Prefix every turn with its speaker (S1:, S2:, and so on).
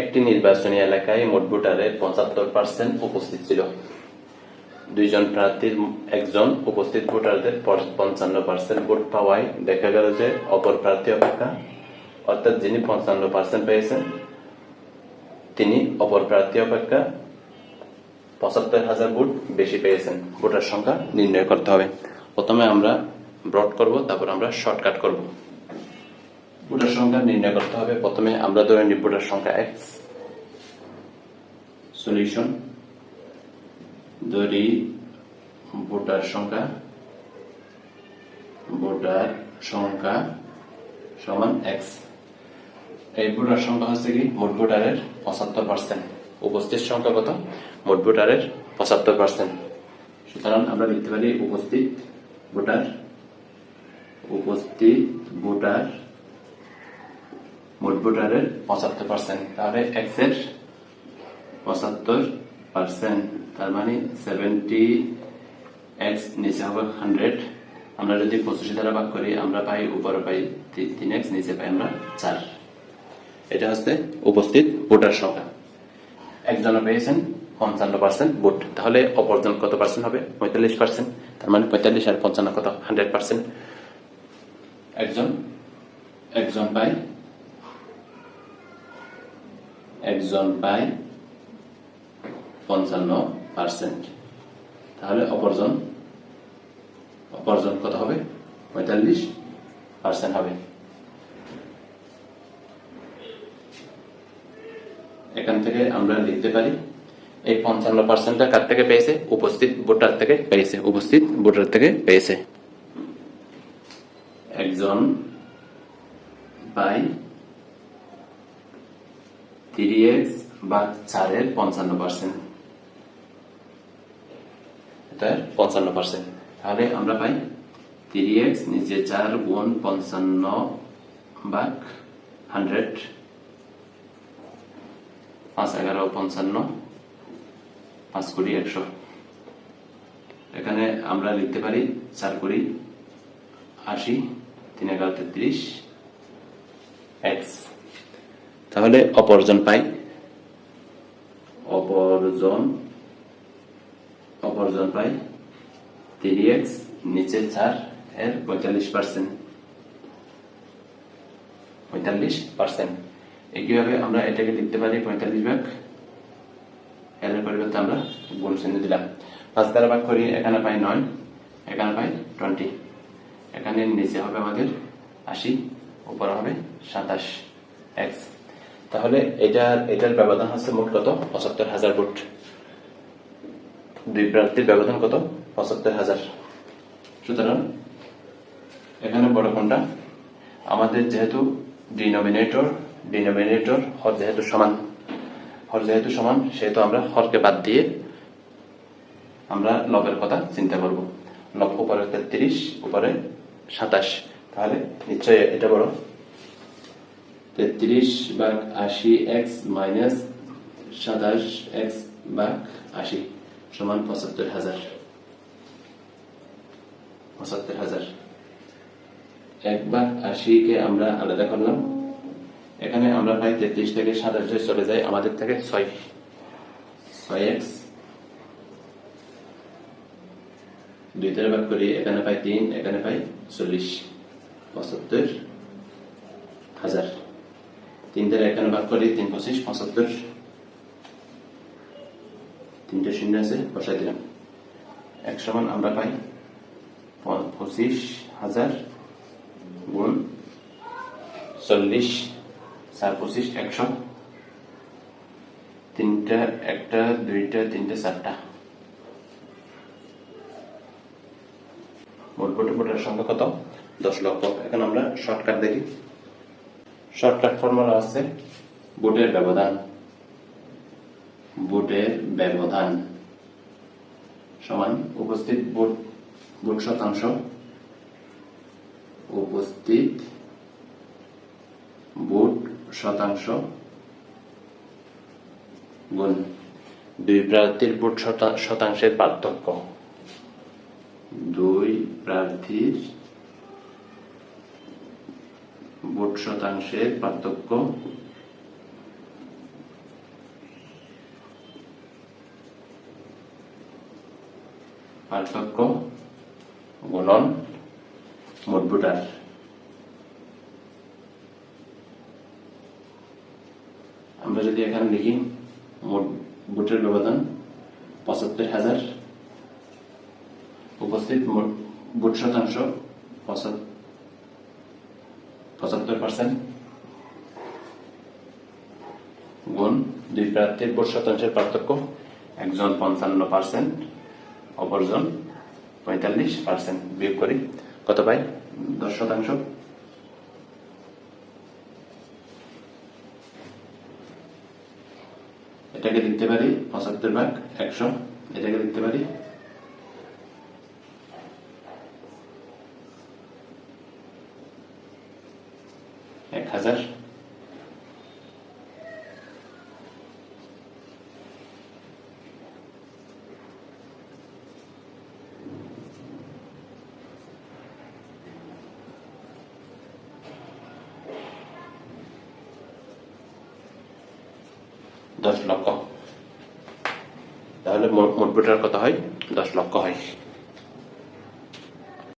S1: একটি নির্বাচনী এলাকায় মোট ভোটারের পঁচাত্তর পার্সেন্ট উপস্থিত ছিল। দুইজন প্রার্থীর একজন উপস্থিত ভোটারদের পঞ্চান্ন পার্সেন্ট ভোট পাওয়ায় দেখা গেল যে অপর প্রার্থী অপেক্ষা, অর্থাৎ যিনি পঞ্চান্ন পার্সেন্ট পেয়েছেন, তিনি অপর প্রার্থী অপেক্ষা পঁচাত্তর হাজার ভোট বেশি পেয়েছেন। ভোটার সংখ্যা নির্ণয় করতে হবে। প্রথমে আমরা ব্রড করব, তারপর আমরা শর্টকাট করব। ভোটার সংখ্যা নির্ণয় করতে হবে। প্রথমে আমরা ধরে নিই ভোটার সংখ্যা এক্স সলিউশন ধরি ভোটার সংখ্যা। ভোটার সংখ্যা সমান এক্স এই ভোটার সংখ্যা হচ্ছে কি? মোট ভোটারের পঁচাত্তর পার্সেন্ট উপস্থিত সংখ্যা কত? মোট ভোটারের পঁচাত্তর পার্সেন্ট সুতরাং আমরা লিখতে পারি উপস্থিত ভোটার। উপস্থিত ভোটার মোট ভোটারের পঁচাত্তর পার্সেন্ট তাহলে এক্সের পঁচাত্তর পার্সেন্ট তার মানে সেভেন্টি এক্স নিচে হবে হান্ড্রেড আমরা যদি পঁচিশ দ্বারা ভাগ করি আমরা পাই উপরে পাই তিন এক্স নিচে পাই আমরা চার। এটা হচ্ছে উপস্থিত ভোটার সংখ্যা। একজনে পেয়েছেন পঞ্চান্ন পার্সেন্ট ভোট। তাহলে অপরজন কত পার্সেন্ট হবে? পঁয়তাল্লিশ পার্সেন্ট তার মানে পঁয়তাল্লিশ আর পঞ্চান্ন কত? হান্ড্রেড পার্সেন্ট একজন একজন পায় একজন পায় পঞ্চান্ন পার্সেন্ট তাহলে অপরজন অপরজন কত হবে? পঁয়তাল্লিশ পার্সেন্ট হবে। এখান থেকে আমরা লিখতে পারি, এই পঞ্চান্ন পার্সেন্টটা কার থেকে পেয়েছে? উপস্থিত ভোটার থেকে পেয়েছে, উপস্থিত ভোটার থেকে পেয়েছে। একজন বাই থ্রি এক্স বা চারের পঞ্চান্ন পার্সেন্ট এটা পঞ্চান্ন পার্সেন্ট তাহলে আমরা পাই থ্রি নিচে চার গুণ পঞ্চান্ন বাক হান্ড্রেড। পাঁচ এগারো পঞ্চান্ন, পাঁচ কুড়ি একশো। এখানে আমরা লিখতে পারি চার কুড়ি, আশি, তিন এগারো তেত্রিশ, এক্স। তাহলে অপরজন পাই। অপরজন অপরজন পাই থ্রি এক্স নিচে চার, এর পঁয়তাল্লিশ পার্সেন্ট পঁয়তাল্লিশ পার্সেন্ট একইভাবে আমরা এটাকে লিখতে পারি পঁয়তাল্লিশ ভাগ। এর পরিবর্তে আমরা গুণ চিহ্ন দিলাম। পাঁচ দ্বারা ভাগ করি, এখানে পাই নয়, এখানে পাই টোয়েন্টি। এখানে নিচে হবে আমাদের আশি, উপরে হবে সাতাশ। এক্স তাহলে এটার এটার ব্যবধান হচ্ছে মোট কত? পঁচাত্তর হাজার ভোট। দুই প্রার্থীর ব্যবধান কত? পঁচাত্তর হাজার। সুতরাং এখানে বড় কোনটা? আমাদের যেহেতু ডিনোমিনেটর ডিনোমিনেটর হর যেহেতু সমান, হর যেহেতু সমান, সেহেতু আমরা হরকে বাদ দিয়ে আমরা লবের কথা চিন্তা করব। লব উপরে তেত্রিশ, উপরে সাতাশ। তাহলে নিশ্চয়ই এটা বড়। তেত্রিশ ভাগ আশি এক্স মাইনাস সাতাশ এক্স ভাগ আশি সমান পঁচাত্তর হাজার। পঁচাত্তর হাজার। এক ভাগ আশিকে আমরা আলাদা করলাম। এখানে আমরা প্রায় তেত্রিশ থেকে সাতাশে চলে যাই, আমাদের থেকে ছয়। ছয় এক্স। দুই দ্বারা ভাগ করি, এখানে পাই তিন, এখানে পাই চল্লিশ। পঁচাত্তর। তিন দ্বারা এখানে ভাগ করি, তিন পঁচিশ পঁচাত্তর তিনটে শূন্য আছে, বসাই দিলাম। এক সমান আমরা পাই পঁচিশ হাজার গুণ চল্লিশ, চার পঁচিশ একশো। তিনটা, একটা, দুইটা, তিনটা, চারটা। মোট ভোটে সংখ্যা কত? দশ লক্ষ। এখন আমরা শর্টকাট দেখি। শর্টকাট ফর্মুলা আছে। ভোটের ব্যবধান। ভোটের ব্যবধান। সমান, উপস্থিত ভোট ভোট শতাংশ। উপস্থিত ভোট শতাংশ গুণ। দুই প্রার্থীর শতা- শতাংশের পার্থক্য। দুই প্রার্থীর মোট শতাংশের পার্থক্য? পার্থক্য? গণন মোট ভোটার আমরা যদি এখানে লিখি মোট ভোটের ব্যবধান পঁচাত্তর হাজার, উপস্থিত মোট ভোট শতাংশ পঁচাত্তর পঁচাত্তর পার্সেন্ট গুণ দুই প্রার্থীর ভোট শতাংশের পার্থক্য একজন পঞ্চান্ন পার্সেন্ট অপরজন পঁয়তাল্লিশ পার্সেন্ট বিয়োগ করি। কত পাই? দশ শতাংশ। এটাকে লিখতে পারি পঁচাত্তর ভাগ একশো। এটাকে লিখতে পারি এক হাজার দশ লক্ষ। তাহলে মোট মোট ভোটার কত হয়? দশ লক্ষ হয়।